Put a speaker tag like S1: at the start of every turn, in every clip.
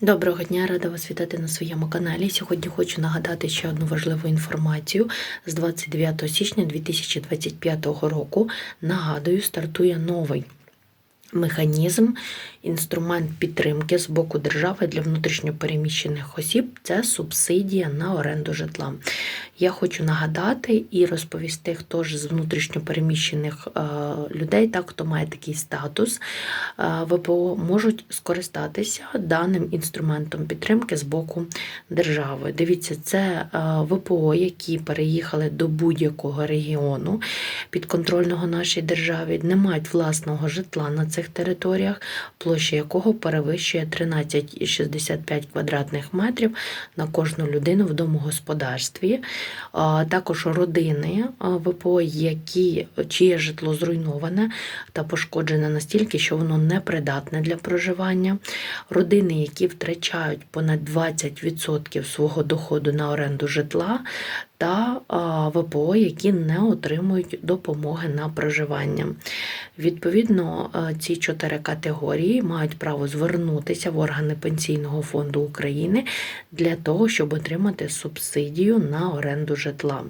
S1: Доброго дня, рада вас вітати на своєму каналі. Сьогодні хочу нагадати ще одну важливу інформацію. З 29 січня 2025 року нагадую, стартує новий механізм, інструмент підтримки з боку держави для внутрішньопереміщених осіб це субсидія на оренду житла. Я хочу нагадати і розповісти, хто ж з внутрішньопереміщених е, людей, так хто має такий статус, е, ВПО можуть скористатися даним інструментом підтримки з боку держави. Дивіться, це е, ВПО, які переїхали до будь-якого регіону підконтрольного нашій державі, не мають власного житла на цих територіях, площа якого перевищує 13,65 квадратних метрів на кожну людину в домогосподарстві. Також родини ВПО, які чиє житло зруйноване та пошкоджене настільки, що воно не придатне для проживання. Родини, які втрачають понад 20% свого доходу на оренду житла, та ВПО, які не отримують допомоги на проживання. Відповідно, ці чотири категорії мають право звернутися в органи Пенсійного фонду України для того, щоб отримати субсидію на оренду житла.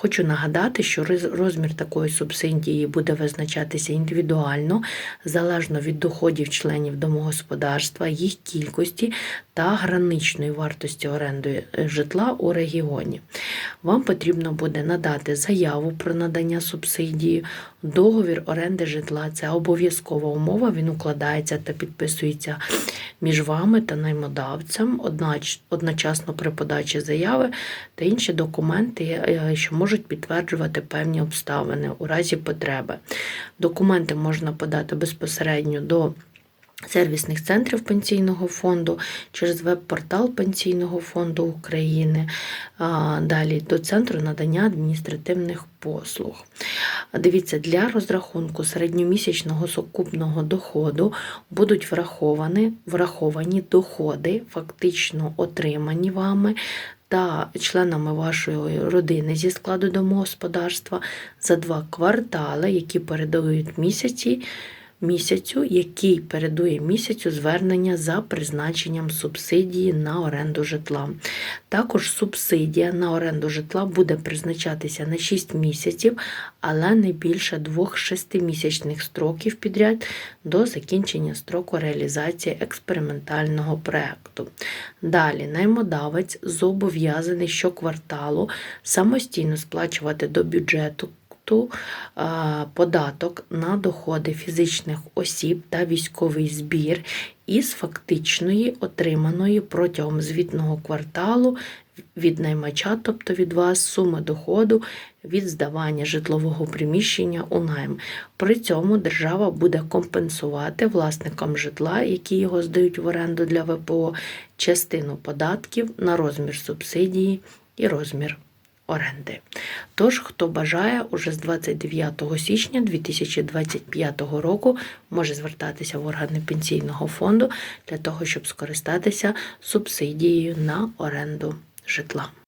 S1: Хочу нагадати, що розмір такої субсидії буде визначатися індивідуально, залежно від доходів членів домогосподарства, їх кількості та граничної вартості оренди е, житла у регіоні. Вам потрібно буде надати заяву про надання субсидії, договір оренди житла. Це обов'язкова умова. Він укладається та підписується між вами та наймодавцем одночасно при подачі заяви та інші документи, е, що можуть підтверджувати певні обставини у разі потреби. Документи можна подати безпосередньо до сервісних центрів пенсійного фонду через веб-портал Пенсійного фонду України, далі до центру надання адміністративних послуг. Дивіться, для розрахунку середньомісячного сукупного доходу будуть враховані, враховані доходи, фактично отримані вами. Та членами вашої родини зі складу домогосподарства за два квартали, які передають місяці місяцю, який передує місяцю звернення за призначенням субсидії на оренду житла. Також субсидія на оренду житла буде призначатися на 6 місяців, але не більше двох шестимісячних строків підряд до закінчення строку реалізації експериментального проекту. Далі наймодавець зобов'язаний щокварталу самостійно сплачувати до бюджету ту податок на доходи фізичних осіб та військовий збір із фактичної отриманої протягом звітного кварталу від наймача, тобто від вас, суми доходу від здавання житлового приміщення у найм. При цьому держава буде компенсувати власникам житла, які його здають в оренду для ВПО, частину податків на розмір субсидії і розмір оренди. Тож, хто бажає, уже з 29 січня 2025 року може звертатися в органи пенсійного фонду для того, щоб скористатися субсидією на оренду житла.